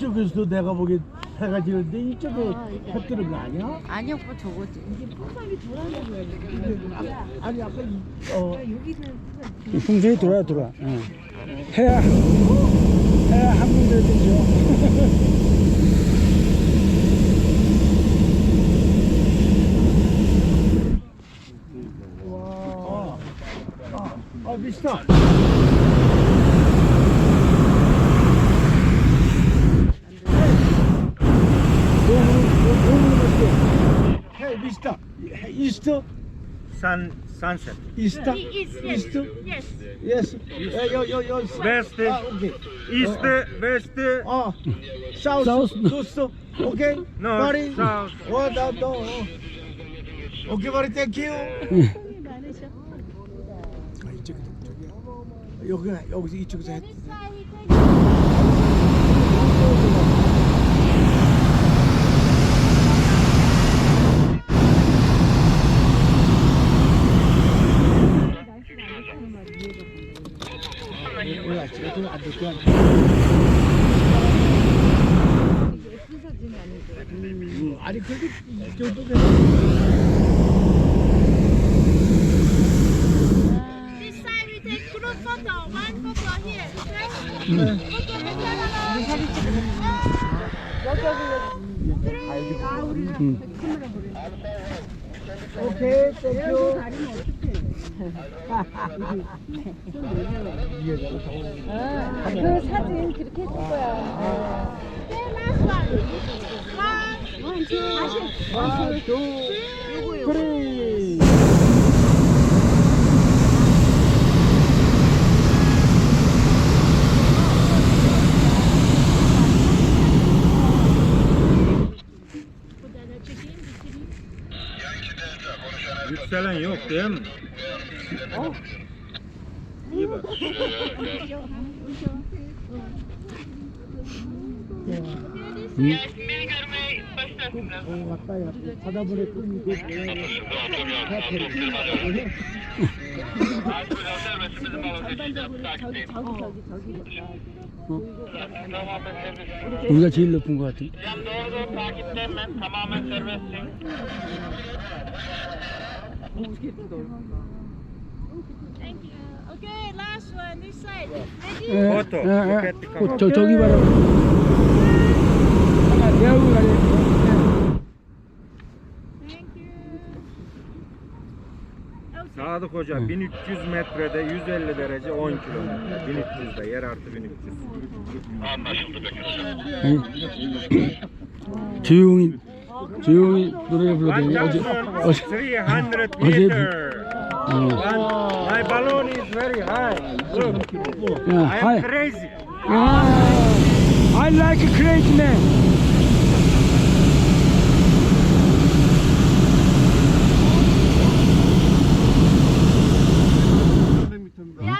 이쪽에서도 내가 보기엔 해가 지는데 이쪽에 해 뜨는 거 아니야? 아니 오빠 저거지. 아니 아까 이, 어, 풍선이 돌아 돌아. 응. 해야 해야 한 군데 되죠. 어, 어, 어, 미스터. Hey, Easter? Sun, sunset. Easter? Yes, yes, Easter? yes. Yes. Uh, yo, yo, yo. West. Ah, okay. East, west, Oh, south, South. north, okay? No, buddy? south. Oh, no, no. Okay, buddy, thank you. 아, 이쪽이 동쪽이야. 여기 여기서 이쪽에서 했. 왜 아직 안 됐고 아니 here. Okay? Photo 괜찮아. 오케이 땡큐 그 사진 그렇게 했을 거야. Okay, last one. One, 원, 투, 쓰리 Yükselen yok değil mi? 어, 우리가 제일 높은 것 같은. Thank you. Okay, last one. This side. Ready? 예, Photo. 예, Look 예. at the 어, camera. 저 저기 봐라. 아, 내 얼굴 가려. Thank you. Sadık Hoca 1300 metrede 150 derece 10 kilometre. 1300'de yer artı 1300. 아니, 조용히 조용히 노래 불러대니 어제 어제 1300 어제 meter. 어, One, my balloon is very high. Look, 야, I'm 하이. crazy. 아, I like crazy man. Yeah.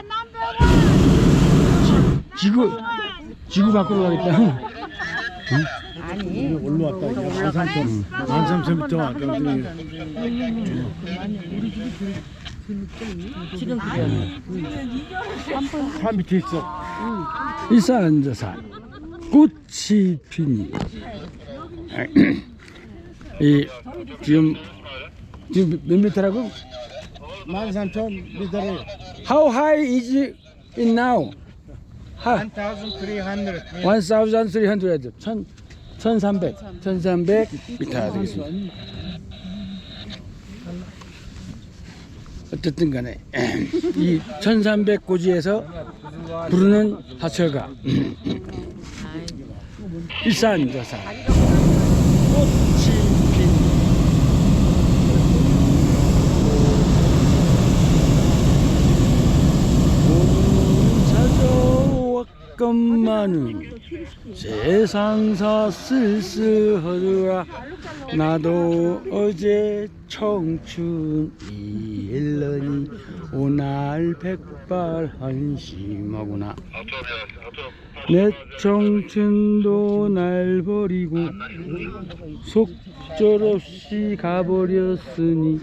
지구 지구 밖으로 가겠다. 올라왔다 이제 만삼천 만 삼천부터 여기 지금 산 밑에 있어 일산저산 꽃이 피니. 이 지금 지금 몇 미터라고? 만삼천 미터를 How high is it now? 하, 1300 meter. 1,300, 1,000, 1,300, 1,300 미터 되겠습니다. 어쨌든 간에 이 1,300 고지에서 부르는 하철가. 일산저산 꽃이 핀 찾아왔건만은 세상사 쓸쓸하더라 나도 어제 청춘 일러니 오날 백발 한심하구나. 내 청춘도 날 버리고 속절없이 가버렸으니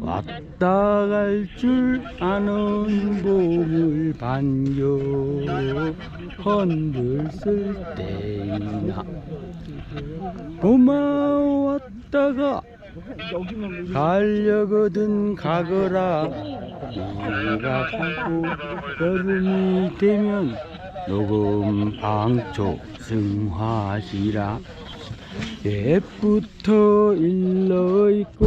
왔다 갈 줄 아는 봄을 반겨 헌들쓸 때이나. 고마웠다가 가려거든 가거라. 내가 가고 여름이 되면 녹음 방초 승화시라. 옛부터 일러 있고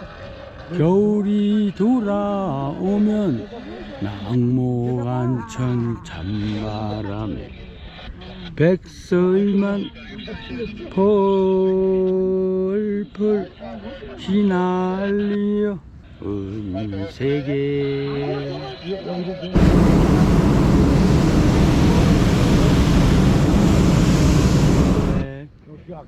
겨울이 돌아오면 낙모 한천 찬바람에 백설만 펄펄 휘날리어 은세계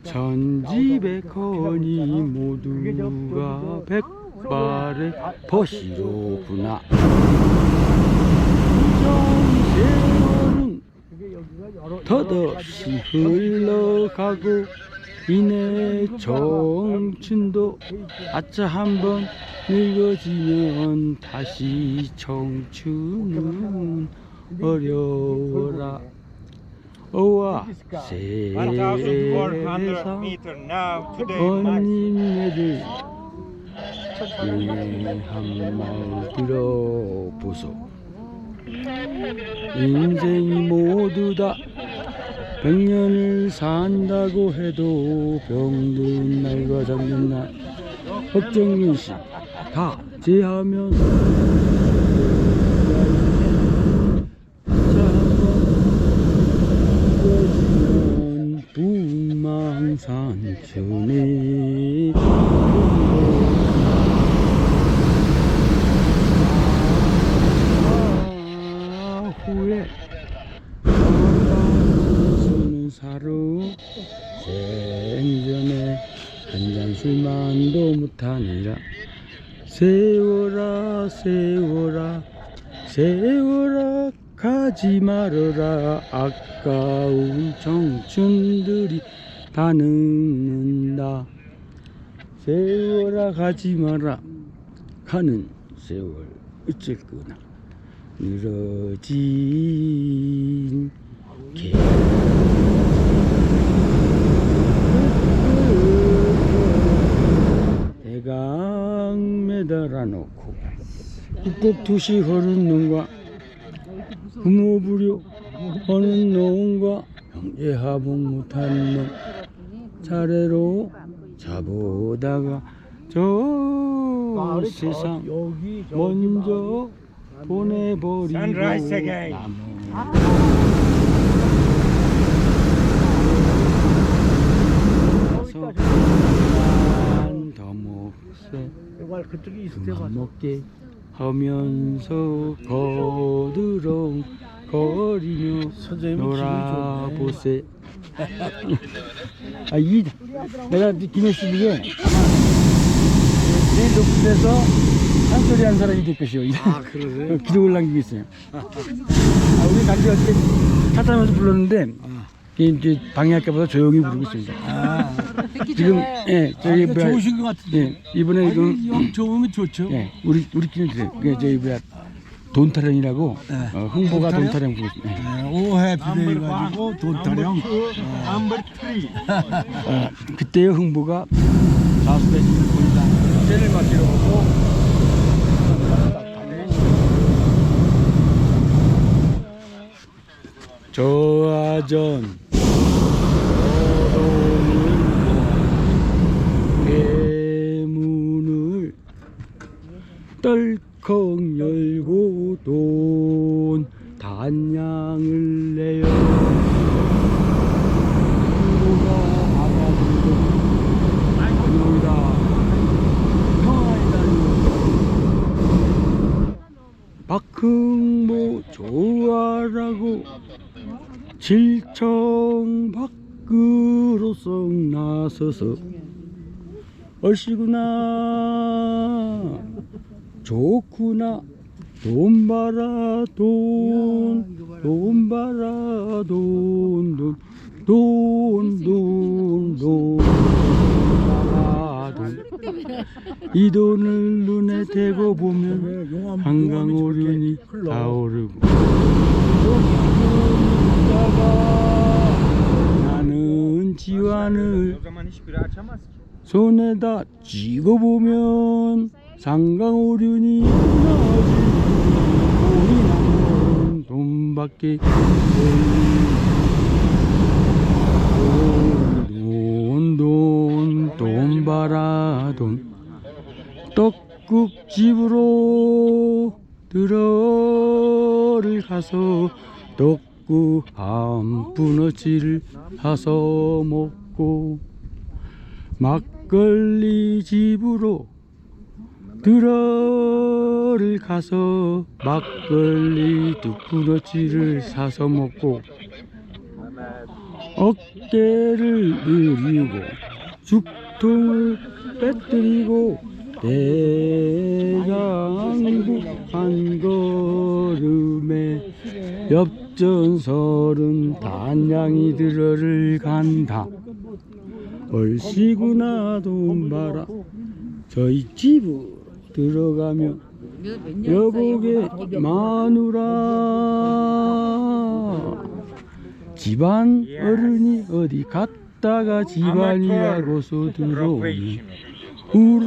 천지백헌이 모두가 백 발의 벗이로구나. 세월은 덧없이 흘러가고 이내 청춘도 아차 한번 늙어지면 다시 청춘은 어려워라. 어와 1,400 세상 meter now, today. max. 언니네들 한말 들어보소. 인생이 모두 다 백년을 산다고 해도 병든 날과 잠든 날 걱정일시 다 제하면 이어지면 북망산천에 후에 수는 사루 생전에 한 잔 술만도 못하니라. 세워라 세워라 세워라 가지 말아라. 아까운 청춘들이 다 늙는다. 세워라 가지 마라. 가는 세월 어쨌거나 늘어진 개. 대강 매달아 놓고 꾹꾹 두시 흐른 눈과 흠오부려 하는 놈과 형제 하분 못하는 놈 차례로 잡아다가 저 세상 먼저 보내버리고 Sunrise again. 남은 더 먹세. 말 그쪽에 있을 때 그만. 먹게 하면서 거드렁 거리며 놀아보세. 아이 내가 김혜수 중에 제일 높은 데서 한소리 한 사람이 될 것이요 아 그러세요? 기록을 남기고 있어요 아, 우리 단지 어떻게 차 타면서 불렀는데 이게 이제 방해할까봐 조용히 부르고 있습니다 아, 지금 예 저기 아, 뭐야 좋으신 것 같은데. 예 이번에 아니, 그 영 좋으면 좋죠. 예, 우리 우리끼리 그래. 그 저희 뭐야 돈타령이라고 네. 어, 흥보가 돈타령? 돈타령 부르. 예. 네, 오해 비례 가지고 돈 타령. Number three. 어, 그때의 흥보가 사수대 본당 째를 마시러 오고 저하전 대문을 떨컥 열고 돈 단양을 내요. 친구가 알아들고 안녕이다 평안이다 흥모 좋아라고 칠청 밖으로 썩 나서서 얼씨구나 좋구나 돈 벌아 돈돈 벌아 돈돈 돈돈돈 벌아 돈이 돈을 눈에 대고 보면 한강 오륜이 타오르고 나는 지환을. 손에다 쥐고 보면 상강오륜이 나지 우리 돈밖에 돈돈 돈 바라 돈 떡국 집으로 들어를 가서 떡 국한 분어치를 사서 먹고 막걸리 집으로 들어를 가서 막걸리 두 분어치를 사서 먹고 어깨를 느리고 죽통을 빼뜨리고 대장부 한 걸음에 엽전설은 단양이 들어를 간다. 얼씨구나 돈 봐라. 저희 집으로 들어가면 여보게 마누라. 집안 어른이 어디 갔다가 집안이라고서 들어오니. 우르